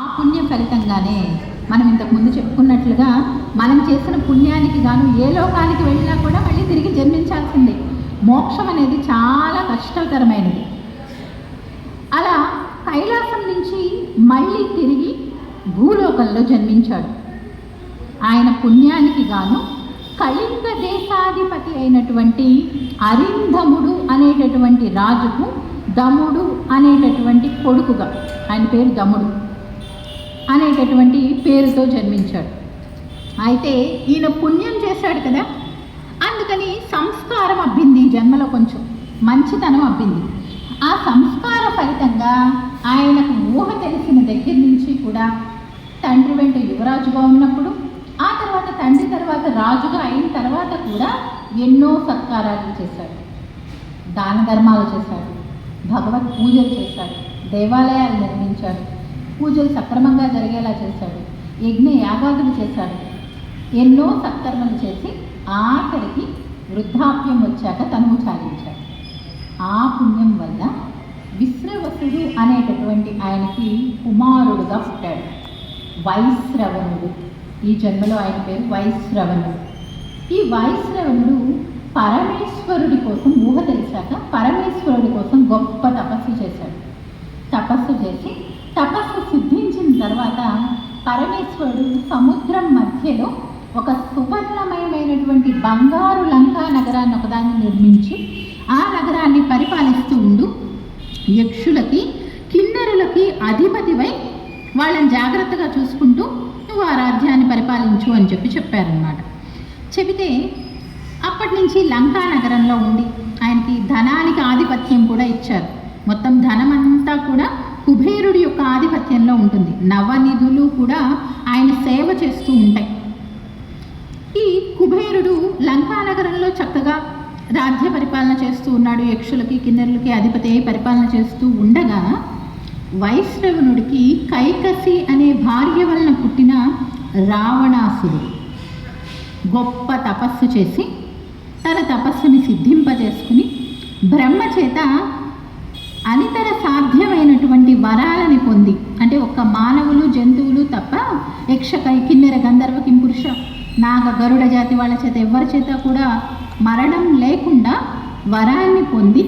ఆ పుణ్య ఫలితంగానే మనం ఇంతకు ముందు చెప్పుకున్నట్లుగా మనం చేసిన పుణ్యానికి గాను ఏ లోకానికి వెళ్ళినా కూడా మళ్ళీ తిరిగి జన్మించాల్సిందే. మోక్షం అనేది చాలా కష్టతరమైనది. అలా కైలాసం నుంచి మళ్ళీ తిరిగి భూలోకంలో జన్మించాడు. ఆయన పుణ్యానికి గాను కళింగ దేశాధిపతి అయినటువంటి అరింధముడు అనేటటువంటి రాజుకు దముడు అనేటటువంటి కొడుకుగా. ఆయన పేరు దముడు. అనేటటువంటి పేరుతో జన్మించాడు. అయితే ఈయన పుణ్యం చేశాడు కదా? అందుకని సంస్కారం అబ్బింది ఈ జన్మలో కొంచెం. మంచితనం అబ్బింది. ఆ సంస్కార ఫలితంగా ఆయనకు ఊహ తెలిసిన దగ్గర నుంచి కూడా తండ్రి వెంట యువరాజుగా ఉన్నప్పుడు ఆ తర్వాత తండ్రి తర్వాత రాజుగా అయిన తర్వాత కూడా ఎన్నో సత్కారాలు చేశాడు. దాన ధర్మాలు చేశాడు. భగవత్ పూజలు చేశాడు. దేవాలయాలు నిర్మించాడు. పూజలు సక్రమంగా జరిగేలా చేశాడు. యజ్ఞ యాగాదులు చేశాడు. ఎన్నో సత్కర్మలు చేసి ఆఖరికి వృద్ధాప్యం వచ్చాక తనువు చాలించాడు. ఆ పుణ్యం వల్ల విశ్రవసుడు అనేటటువంటి ఆయనకి కుమారుడుగా పుట్టాడు. వైశ్రవణుడు. ఈ జన్మలో ఆయన పేరు వైశ్రవణుడు. ఈ వైశ్రవణుడు పరమేశ్వరుడి కోసం ఊహ తెలిసాక పరమేశ్వరుడి కోసం గొప్ప తపస్సు చేశాడు. తపస్సు చేసి తపస్సు సిద్ధించిన తర్వాత పరమేశ్వరుడు సముద్రం మధ్యలో ఒక సువర్ణమయమైనటువంటి బంగారు లంకా నగరాన్ని ఒకదాన్ని నిర్మించి ఆ నగరాన్ని పరిపాలిస్తూ ఉండు. యక్షులకి కిన్నరులకి అధిపతివై వాళ్ళని జాగ్రత్తగా చూసుకుంటూ నువ్వు ఆ రాజ్యాన్ని పరిపాలించు అని చెప్పి చెప్పారనమాట చెబితే అప్పటి నుంచి లంకా నగరంలో ఉండి ఆయనకి ధనానికి ఆధిపత్యం కూడా ఇచ్చారు. మొత్తం ధనం అంతా కూడా కుబేరుడి యొక్క ఆధిపత్యంలో ఉంటుంది. నవనిధులు కూడా ఆయన సేవ చేస్తూ ఉంటాయి. ఈ కుబేరుడు లంకా నగరంలో చక్కగా రాజ్య పరిపాలన చేస్తూ ఉన్నాడు. యక్షులకి కిన్నెరులకి అధిపతి పరిపాలన చేస్తూ ఉండగా వైశ్రవణుడికి కైకసి అనే భార్య వలన పుట్టిన రావణాసుడు గొప్ప తపస్సు చేసి తన తపస్సుని సిద్ధింపజేసుకుని బ్రహ్మ చేత అనితర సాధ్యమైనటువంటి వరాలని పొంది. అంటే ఒక్క మానవులు జంతువులు తప్ప యక్షకై కిన్నెర గంధర్వ కింపురుష నాగ గరుడ జాతి వాళ్ళ చేత ఎవరి చేత కూడా మరణం లేకుండా వరాన్ని పొంది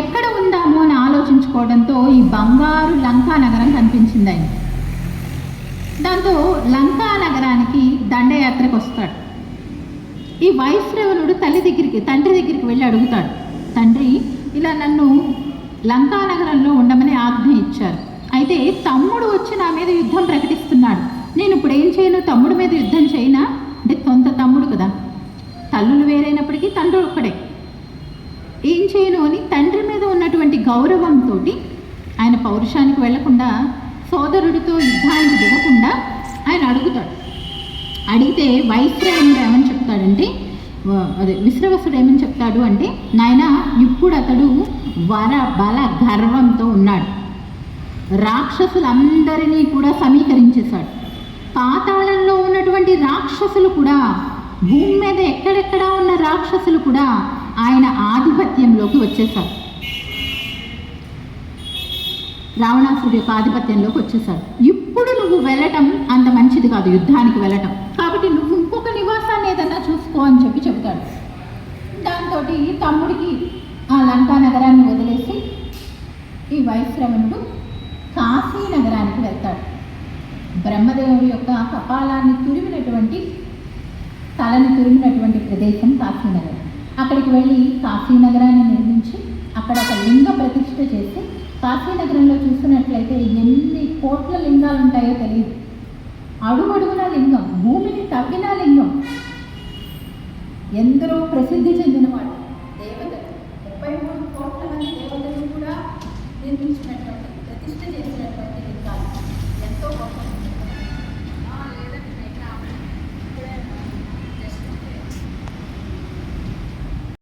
ఎక్కడ ఉందాము అని ఆలోచించుకోవడంతో ఈ బంగారు లంకా నగరం కనిపించింది ఆయన దాంతో లంకా నగరానికి దండయాత్రకు వస్తాడు. ఈ వైశ్రవణుడు తల్లి దగ్గరికి తండ్రి దగ్గరికి వెళ్ళి అడుగుతాడు. తండ్రి ఇలా నన్ను లంకా నగరంలో ఉండమని ఆజ్ఞ ఇచ్చారు. అయితే తమ్ముడు వచ్చి నా మీద యుద్ధం ప్రకటిస్తున్నాడు. నేను ఇప్పుడు ఏం చేయను? తమ్ముడు మీద యుద్ధం చేయనా? అంటే సొంత తమ్ముడు కదా. తల్లులు వేరైనప్పటికీ తండ్రి ఒక్కడే. ఏం చేయను అని తండ్రి మీద ఉన్నటువంటి గౌరవంతో ఆయన పౌరుషానికి వెళ్ళకుండా సోదరుడితో యుద్ధానికి దిగకుండా ఆయన అడుగుతాడు. అడిగితే వైశ్రవణుడు ఏమని చెప్తాడంటే అదే. విశ్రవసుడు ఏమని చెప్తాడు అంటే నాయన ఇప్పుడు అతడు వర బల గర్వంతో ఉన్నాడు. రాక్షసులందరినీ కూడా సమీకరించేశాడు. పాతాళంలో ఉన్నటువంటి రాక్షసులు కూడా భూమి మీద ఎక్కడెక్కడ ఉన్న రాక్షసులు కూడా ఆయన ఆధిపత్యంలోకి వచ్చేసారు రావణాసుడి యొక్క ఆధిపత్యంలోకి వచ్చేశాడు ఇప్పుడు నువ్వు వెళ్ళటం అంత మంచిది కాదు యుద్ధానికి వెళ్ళటం. నివాసాన్ని చూసుకో అని చెప్పి చెబుతాడు. దాంతో తమ్ముడికి ఆ లంకా నగరాన్ని వదిలేసి ఈ వైశ్రవణుడు కాశీ నగరానికి వెళ్తాడు. బ్రహ్మదేవుడి యొక్క కపాలాన్ని తురిమినటువంటి తలని తురిమినటువంటి ప్రదేశం కాశీనగరం అక్కడికి వెళ్ళి కాశీనగరాన్ని నిర్మించి అక్కడ ఒక లింగ ప్రతిష్ఠ చేసి కాశీనగరంలో చూసినట్లయితే ఎన్ని కోట్ల లింగాలు ఉంటాయో తెలియదు. అడుగడుగున లింగం భూమిని తవ్విన లింగం. ఎందరో ప్రసిద్ధి చెందినవాడు దేవతలు. ముప్పై మూడు కోట్ల మంది దేవతలు కూడా నిర్మించినటువంటి ప్రతిష్ట చేసినటువంటి